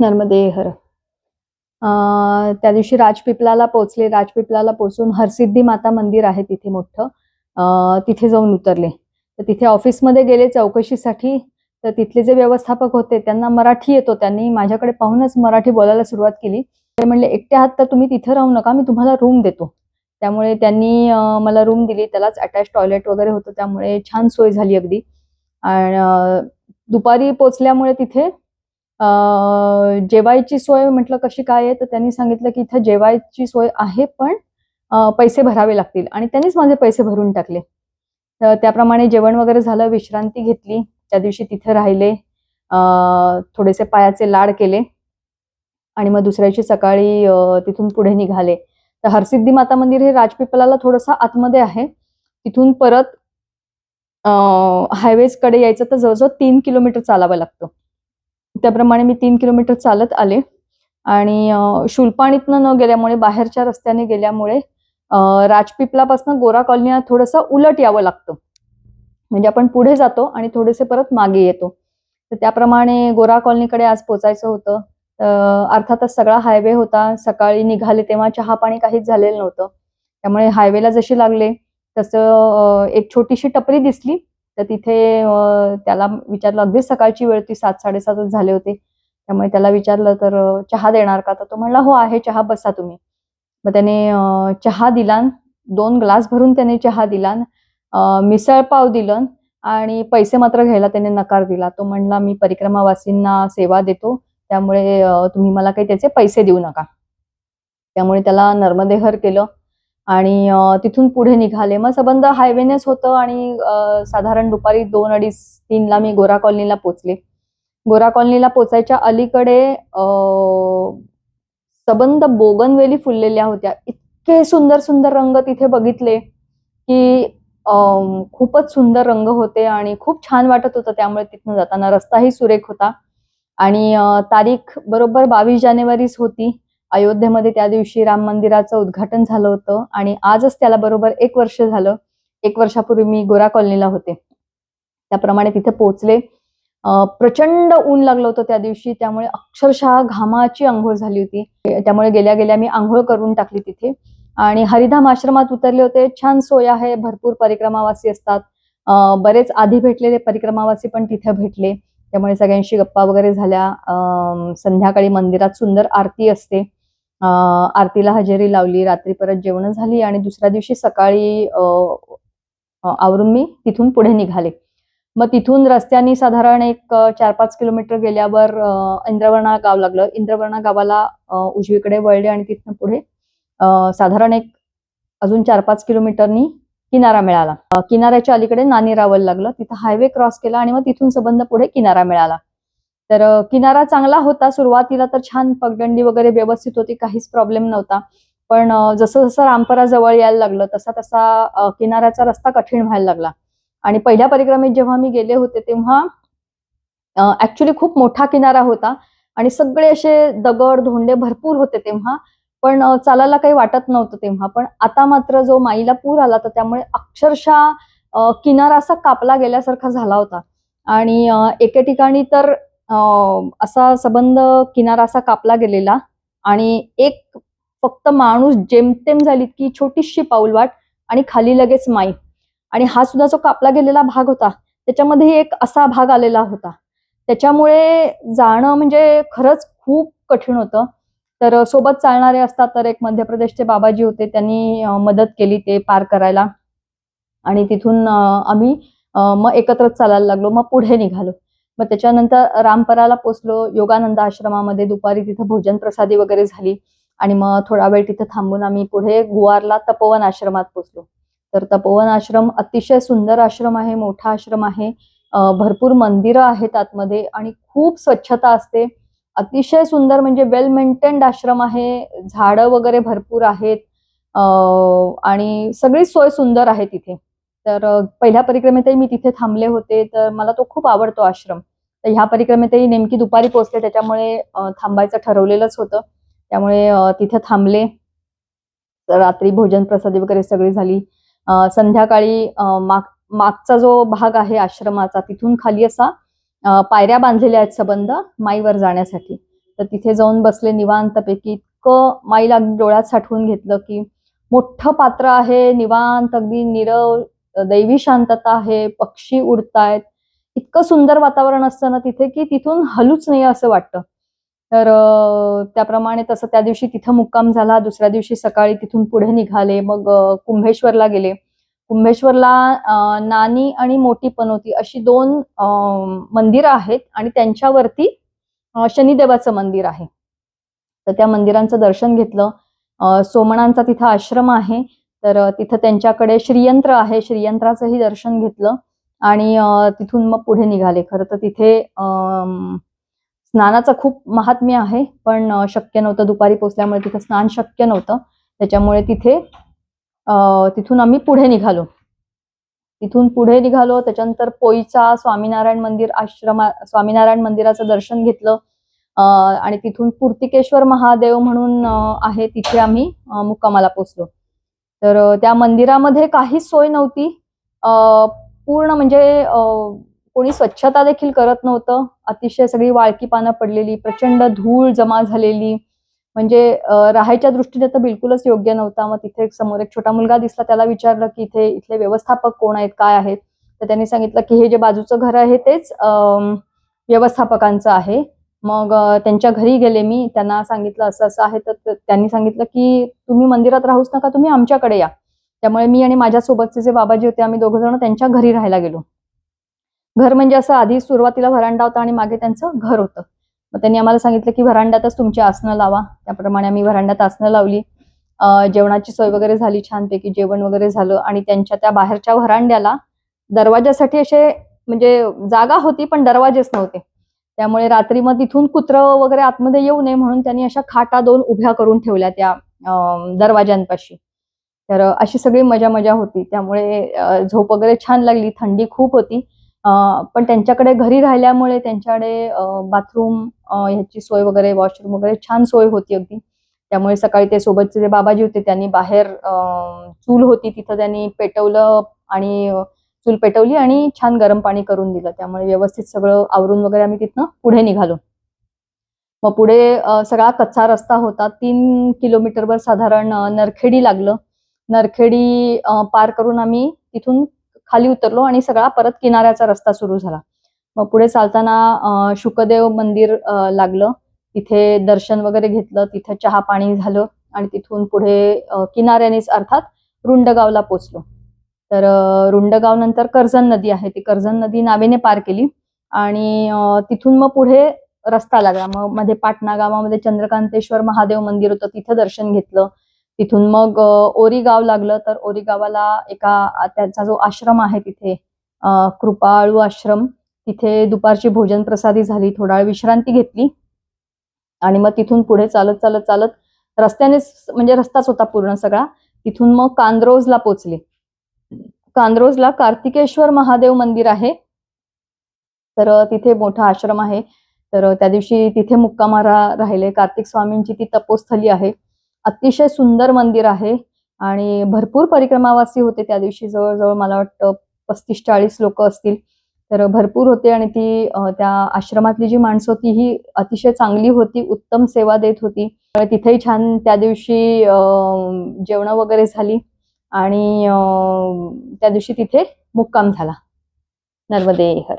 नर्मदे हर. त्या दिवशी राजपिपलाला पोहोचले. राजपिपलाला पोचून हरसिद्धी माता मंदिर आहे तिथे मोठं. तिथे जाऊन उतरले. तर तिथे ऑफिसमध्ये गेले चौकशीसाठी. तर तिथले जे व्यवस्थापक होते त्यांना मराठी येतो. त्यांनी माझ्याकडे पाहूनच मराठी बोलायला सुरुवात केली. ते म्हणले एकट्या आहात तर तुम्ही तिथे राहू नका. मी तुम्हाला रूम देतो. त्यामुळे त्यांनी मला रूम दिली. त्यालाच अटॅच टॉयलेट वगैरे होतं. त्यामुळे छान सोय झाली अगदी. आणि दुपारी पोचल्यामुळे तिथे जेवायची सोय म्हटलं कशी काय आहे तर त्यांनी सांगितलं की इथं जेवायची सोय आहे पण पैसे भरावे लागतील. आणि त्यांनीच माझे पैसे भरून टाकले. तर त्याप्रमाणे जेवण वगैरे झालं विश्रांती घेतली. त्या दिवशी तिथे राहिले. थोडेसे पायाचे लाड केले. आणि मग दुसऱ्या दिवशी सकाळी तिथून पुढे निघाले. तर हरसिद्धी माता मंदिर हे राजपिपलाला थोडंसं आतमध्ये आहे. तिथून परत हायवेजकडे यायचं तर जवळजवळ तीन किलोमीटर चालावं लागतं. त्याप्रमाणे मी तीन किलोमीटर चालत आले. आणि शुल्पाणीतनं न गेल्यामुळे बाहेरच्या रस्त्याने गेल्यामुळे राजपिपलापासून गोरा कॉलनीला थोडंसं उलट यावं लागतं. म्हणजे आपण पुढे जातो आणि थोडेसे परत मागे येतो. तर त्याप्रमाणे गोरा कॉलनीकडे आज पोचायचं होतं. अर्थातच सगळा हायवे होता. सकाळी निघाले तेव्हा चहा पाणी काहीच झालेलं नव्हतं. त्यामुळे हायवेला जशी लागले तसं एक छोटीशी टपरी दिसली. तर तिथे त्याला विचारलं अगदीच सकाळची वेळ ती सात साडेसातच झाले होते. त्यामुळे त्याला विचारलं तर चहा देणार का? तर तो म्हणला हो आहे चहा बसा तुम्ही. मग त्याने चहा दिला दोन ग्लास भरून त्याने चहा दिला मिसळपाव दिलं आणि पैसे मात्र घ्यायला त्याने नकार दिला. तो म्हणला मी परिक्रमावासींना सेवा देतो त्यामुळे तुम्ही मला काही त्याचे पैसे देऊ नका. त्यामुळे त्याला नर्मदेहर केलं. आणि तिथून पुढे निघाले. मग सबंध हायवेनेच होतं आणि साधारण दुपारी दोन अडीच तीनला मी गोरा कॉलनीला पोचले. गोरा कॉलनीला पोचायच्या अलीकडे सबंध बोगनवेली फुललेल्या होत्या. इतके सुंदर सुंदर रंग तिथे बघितले की खूपच सुंदर रंग होते आणि खूप छान वाटत होतं त्यामुळे तिथनं जाताना. रस्ताही सुरेख होता. आणि तारीख बरोबर बावीस जानेवारीच होती. अयोध्येमध्ये त्या दिवशी राम मंदिराचं उद्घाटन झालं होतं आणि आजच त्याला बरोबर एक वर्ष झालं. एक वर्षापूर्वी मी गोरा कॉलनीला होते. त्याप्रमाणे तिथे पोहोचले. प्रचंड ऊन लागलं होतं त्या दिवशी. त्यामुळे अक्षरशः घामाची आंघोळ झाली होती. त्यामुळे गेल्या गेल्या मी आंघोळ करून टाकली तिथे. आणि हरिधाम आश्रमात उतरले होते. छान सोय आहे. भरपूर परिक्रमावासी असतात. बरेच आधी भेटलेले परिक्रमावासी पण तिथे भेटले. त्यामुळे सगळ्यांशी गप्पा वगैरे झाल्या. संध्याकाळी मंदिरात सुंदर आरती असते. आरतीला हजेरी लावली रात्री परत जेवण झाली आणि दुसऱ्या दिवशी सकाळी आवरून मी तिथून पुढे निघाले. मग तिथून रस्त्याने साधारण एक चार पाच किलोमीटर गेल्यावर इंद्रवर्णा गाव लागलं. इंद्रवर्णा गावाला उजवीकडे वळले आणि तिथनं पुढे साधारण एक अजून चार पाच किलोमीटरनी किनारा मिळाला. किनाऱ्याच्या अलीकडे नानी रावल लागलं. तिथं हायवे क्रॉस केला आणि मग तिथून संबंध पुढे किनारा मिळाला. तर किनारा चांगला होता सुरुवातीला तर छान पगडंडी वगैरे व्यवस्थित होती काहीच प्रॉब्लेम नव्हता. पण जसं जसं रामपरा जवळ यायला लागलं तसा तसा किनाऱ्याचा रस्ता कठीण व्हायला लागला. आणि पहिल्या परिक्रमेत जेव्हा मी गेले होते तेव्हा ऍक्च्युली खूप मोठा किनारा होता आणि सगळे असे दगड धोंडे भरपूर होते तेव्हा. पण चालायला काही वाटत नव्हतं तेव्हा. पण आता मात्र जो माईला पूर आला तर त्यामुळे अक्षरशः किनारा असा कापला गेल्यासारखा झाला होता. आणि एके ठिकाणी तर असा सबंध किनारा असा कापला गेलेला आणि एक फक्त माणूस जेमतेम झाली की छोटीशी पाऊलवाट आणि खाली लगेच माई. आणि हा सुद्धा जो कापला गेलेला भाग होता त्याच्यामध्ये एक असा भाग आलेला होता. त्याच्यामुळे जाणं म्हणजे खरंच खूप कठीण होतं. तर सोबत चालणारे असतात तर एक मध्य प्रदेशचे बाबाजी होते त्यांनी मदत केली ते पार करायला. आणि तिथून आम्ही मग एकत्रच चालायला लागलो मग पुढे निघालो. मग त्याच्यानंतर रामपराला पोचलो योगानंद आश्रमामध्ये दुपारी तिथं भोजन प्रसादी वगैरे झाली. आणि मग थोडा वेळ तिथं थांबून आम्ही पुढे गुवारला तपोवन आश्रमात पोचलो. तर तपोवन आश्रम अतिशय सुंदर आश्रम आहे मोठा आश्रम आहे. भरपूर मंदिरं आहेत आतमध्ये आणि खूप स्वच्छता असते. अतिशय सुंदर म्हणजे वेल मेंटेन्ड आश्रम आहे. झाडं वगैरे भरपूर आहेत. आणि सगळी सोय सुंदर आहे तिथे. तर पहिल्या परिक्रमेतही मी तिथे थांबले होते. तर मला तो खूप आवडतो आश्रम. तर ह्या परिक्रमेतही नेमकी दुपारी पोहोचले त्याच्यामुळे थांबायचं ठरवलेलंच होतं. त्यामुळे तिथे थांबले. तर रात्री भोजन प्रसादी वगैरे सगळी झाली. संध्याकाळी माग मागचा जो भाग आहे आश्रमाचा तिथून खाली असा पायऱ्या बांधलेल्या आहेत सबंध माईवर जाण्यासाठी. तर तिथे जाऊन बसले निवांतपैकी. इतकं माईला डोळ्यात साठवून घेतलं की मोठं पात्र आहे निवांत अगदी निरव दैवी शांतता आहे पक्षी उडतायत इतकं सुंदर वातावरण असतं ना तिथे की तिथून हलूच नाही असं वाटतं. तर त्याप्रमाणे तसं त्या दिवशी तिथं मुक्काम झाला दुसऱ्या दिवशी सकाळी तिथून पुढे निघाले मग कुंभेश्वरला गेले. कुंभेश्वरला नानी आणि मोठी पनोती अशी दोन मंदिरं आहेत आणि त्यांच्यावरती शनिदेवाचं मंदिर आहे. तर त्या मंदिरांचं दर्शन घेतलं. सोमणांचा तिथं आश्रम आहे. तर तिथं त्यांच्याकडे श्रीयंत्र आहे. श्रीयंत्राचंही दर्शन घेतलं. आणि तिथून मग पुढे निघाले. खरं तर तिथे स्नानाचं खूप महात्म्य आहे पण शक्य नव्हतं. दुपारी पोचल्यामुळे तिथं स्नान शक्य नव्हतं. त्याच्यामुळे तिथे तिथून आम्ही पुढे निघालो. तिथून पुढे निघालो. त्याच्यानंतर पोईचा स्वामीनारायण मंदिर आश्रमा स्वामीनारायण मंदिराचं दर्शन घेतलं. आणि तिथून पूर्तिकेश्वर महादेव म्हणून आहे तिथे आम्ही मुक्कामाला पोचलो तर त्या मंदिरामध्ये काहीच सोय नव्हती. पूर्ण म्हणजे कोणी स्वच्छता देखील करत नव्हतं. अतिशय सगळी वाळकी पानं पडलेली प्रचंड धूळ जमा झालेली. म्हणजे राहायच्या दृष्टीने तर बिलकुलच योग्य नव्हता. मग तिथे समोर एक छोटा मुलगा दिसला त्याला विचारलं की इथे इथले व्यवस्थापक कोण आहेत काय आहेत? तर त्यांनी सांगितलं की हे जे बाजूचं घर आहे तेच व्यवस्थापकांचं आहे. मग त्यांच्या घरी गेले मी. त्यांना सांगितलं असं असं आहे. तर त्यांनी सांगितलं की तुम्ही मंदिरात राहूच नका तुम्ही आमच्याकडे या. त्यामुळे मी आणि माझ्यासोबतचे जे बाबाजी होते आम्ही दोघं जण त्यांच्या घरी राहायला गेलो. घर म्हणजे असं आधी सुरुवातीला व्हरांडा होता आणि मागे त्यांचं घर होतं. मग त्यांनी आम्हाला सांगितलं की व्हरांड्यातच तुमची आसनं लावा. त्याप्रमाणे आम्ही व्हरांड्यात आसनं लावली. जेवणाची सोय वगैरे झाली छानपैकी जेवण वगैरे झालं आणि त्यांच्या त्या बाहेरच्या व्हरांड्याला दरवाजासाठी असे म्हणजे जागा होती पण दरवाजेच नव्हते. त्यामुळे रात्री मग तिथून कुत्र वगैरे आतमध्ये येऊ नये म्हणून त्यांनी अशा खाटा दोन उभ्या करून ठेवल्या त्या दरवाज्यांपाशी. तर अशी सगळी मजा मजा होती. त्यामुळे झोप वगैरे छान लागली. थंडी खूप होती. पण त्यांच्याकडे घरी राहिल्यामुळे त्यांच्याकडे बाथरूम ह्याची सोय वगैरे वॉशरूम वगैरे छान सोय होती अगदी. त्यामुळे सकाळी ते सोबतचे जे बाबाजी होते त्यांनी बाहेर चूल होती. तिथं त्यांनी पेटवलं आणि चूल पेटवली आणि छान गरम पाणी करून दिलं. त्यामुळे व्यवस्थित सगळं आवरून वगैरे आम्ही तिथनं पुढे निघालो. मग पुढे सगळा कच्चा रस्ता होता. तीन किलोमीटरवर साधारण नरखेडी लागलं. नरखेडी पार करून आम्ही तिथून खाली उतरलो आणि सगळा परत किनाऱ्याचा रस्ता सुरू झाला. मग पुढे चालताना शुकदेव मंदिर लागलं. तिथे दर्शन वगैरे घेतलं तिथे चहा पाणी झालं आणि तिथून पुढे किनाऱ्यानेच अर्थात रुंडगावला पोचलो. तर रुंडगाव नंतर कर्जन नदी आहे. ती कर्जन नदी नावेने पार केली आणि तिथून मग पुढे रस्ता लागला. मग मध्ये पाटणा गावामध्ये चंद्रकांतेश्वर महादेव मंदिर होतं. तिथं दर्शन घेतलं. तिथून मग अं, ओरी गाव लागलं तर ओरी गावाला एका त्यांचा जो आश्रम आहे तिथे कृपाळू आश्रम तिथे दुपारची भोजन प्रसादी झाली थोडा वेळ विश्रांती घेतली. आणि मग तिथून पुढे चालत चालत चालत रस्त्यानेच म्हणजे रस्ताच होता पूर्ण सगळा. तिथून मग कांद्रोजला पोचले. कांद्रोजला कार्तिकेश्वर महादेव मंदिर आहे. तर तिथे मोठा आश्रम आहे. तर त्या दिवशी तिथे मुक्कामारा राहिले. कार्तिक स्वामींची ती तपोस्थली आहे. अतिशय सुंदर मंदिर आहे आणि भरपूर परिक्रमावासी होते त्या दिवशी. जवळजवळ मला वाटतं पस्तीस चाळीस लोक असतील. तर भरपूर होते आणि ती त्या आश्रमातली जी माणसं होती ही अतिशय चांगली होती उत्तम सेवा देत होती. तर तिथेही छान त्या दिवशी जेवण वगैरे झाली आणि त्या दिवशी तिथे मुक्काम झाला. नर्मदे हर.